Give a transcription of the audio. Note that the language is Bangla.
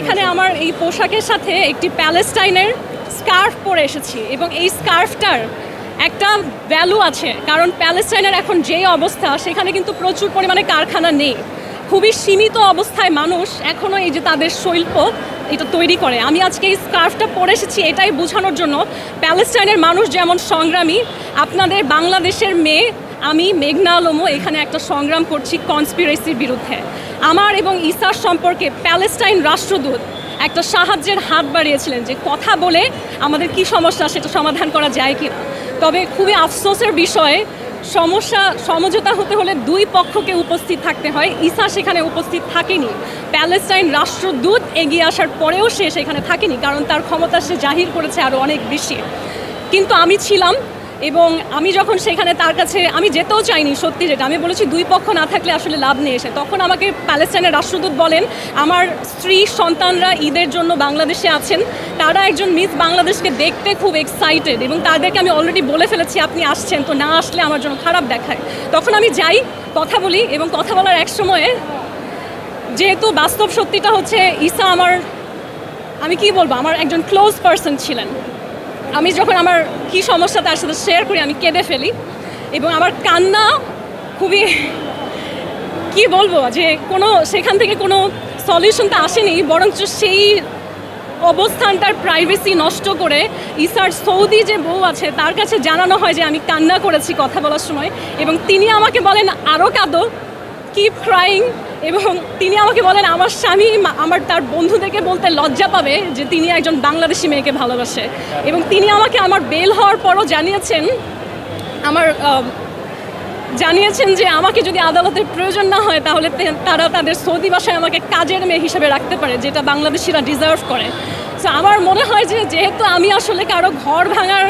এখানে আমার এই পোশাকের সাথে একটি প্যালেস্টাইনের স্কার্ফ পরে এসেছি এবং এই স্কার্ফটার একটা ভ্যালু আছে কারণ প্যালেস্টাইনের এখন যে অবস্থা সেখানে কিন্তু প্রচুর পরিমাণে কারখানা নেই। খুবই সীমিত অবস্থায় মানুষ এখনও এই যে তাদের শৈল্প এটা তৈরি করে। আমি আজকে এই স্কার্ফটা পরে এসেছি এটাই বোঝানোর জন্য প্যালেস্টাইনের মানুষ যেমন সংগ্রামী আপনাদের বাংলাদেশের মেয়ে আমি মেঘনা আলমও এখানে একটা সংগ্রাম করছি কনস্পিরেসির বিরুদ্ধে। আমার এবং ইসার সম্পর্কে প্যালেস্টাইন রাষ্ট্রদূত একটা সাহায্যের হাত বাড়িয়েছিলেন যে কথা বলে আমাদের কি সমস্যা সেটা সমাধান করা যায় কি না তবে খুবই আফসোসের বিষয়ে, সমস্যা, সমঝোতা হতে হলে দুই পক্ষকে উপস্থিত থাকতে হয়। ইসা সেখানে উপস্থিত থাকেনি। প্যালেস্টাইন রাষ্ট্রদূত এগিয়ে আসার পরেও সে সেখানে থাকেনি, কারণ তার ক্ষমতা সে জাহির করেছে আরও অনেক বেশি। কিন্তু আমি ছিলাম এবং আমি যখন সেখানে তার কাছে, আমি যেতেও চাইনি সত্যি যেটা, আমি বলেছি দুই পক্ষ না থাকলে আসলে লাভ নেই এসে। তখন আমাকে প্যালেস্টাইনের রাষ্ট্রদূত বলেন, আমার স্ত্রী, সন্তানরা ঈদের জন্য বাংলাদেশে আছেন। তারা একজন মিস বাংলাদেশকে দেখতে খুব এক্সাইটেড এবং তাদেরকে আমি অলরেডি বলে ফেলেছি, আপনি আসছেন তো না আসলে আমার জন্য খারাপ দেখায়। তখন আমি যাই, কথা বলি এবং কথা বলার এক সময়ে যেহেতু বাস্তব সত্যিটা হচ্ছে ঈসা আমার, আমি কি বলব, আমার একজন ক্লোজ পার্সন ছিলেন। আমি যখন আমার কি সমস্যা তার সাথে শেয়ার করি, আমি কেঁদে ফেলি। এবং আমার কান্না খুবই, কি বলব, যে কোনো, সেখান থেকে কোনো সলিউশন তো আসেনি, বরঞ্চ সেই অবস্থানটার প্রাইভেসি নষ্ট করে ইসার সৌদি যে বউ আছে, তার কাছে জানানো হয় যে আমি কান্না করেছি কথা বলার সময়। এবং তিনি আমাকে বলেন আরও কাঁদো কিপ ক্রাইং এবং তিনি আমাকে বলেন, আমার স্বামী আমার তার বন্ধুদেরকে বলতে লজ্জা পাবে যে তিনি একজন বাংলাদেশি মেয়েকে ভালোবাসে। এবং তিনি আমাকে আমার বেল হওয়ার পরও জানিয়েছেন, আমার জানিয়েছেন যে আমাকে যদি আদালতের প্রয়োজন না হয়, তাহলে তারা তাদের সৌদি ভাষায় আমাকে কাজের মেয়ে হিসেবে রাখতে পারে, যেটা বাংলাদেশিরা ডিজার্ভ করে। তো আমার মনে হয় যে, যেহেতু আমি আসলে কারও ঘর ভাঙার